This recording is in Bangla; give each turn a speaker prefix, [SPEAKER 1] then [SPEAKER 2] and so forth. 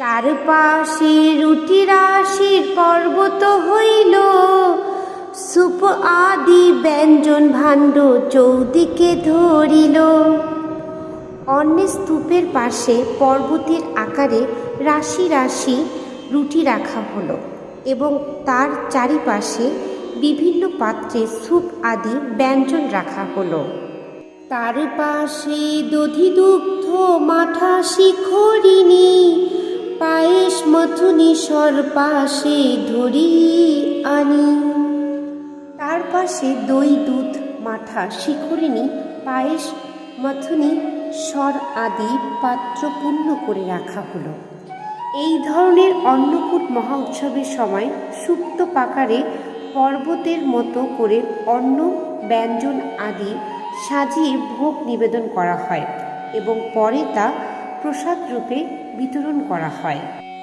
[SPEAKER 1] তার পাশে রুটি রাশির পর্বত হইল। সুপ আদি ব্যঞ্জন ভাণ্ড চৌদিকে ধরিল। অন্য স্তূপের পাশে পর্বতের আকারে রাশি রাশি রুটি রাখা হলো এবং তার চারিপাশে বিভিন্ন পাত্রে স্যুপ আদি ব্যঞ্জন রাখা হলো। তার পাশে দধিদুগ্ধ মাঠা শিখরিণী পায়েস মথুনি সর ধরি আনি। তার পাশে দই, দুধ, মাঠা, শিখরিণী, পায়েস, মথুনি, স্বর আদি পাত্র পূর্ণ করে রাখা হলো। এই ধরনের অন্নকূট মহা উৎসবের সময় সুপ্ত পাকারে পর্বতের মতো করে অন্ন, ব্যঞ্জন আদি সাজিয়ে ভোগ নিবেদন করা হয় এবং পরে তা প্রসাদ রূপে বিতরণ করা হয়।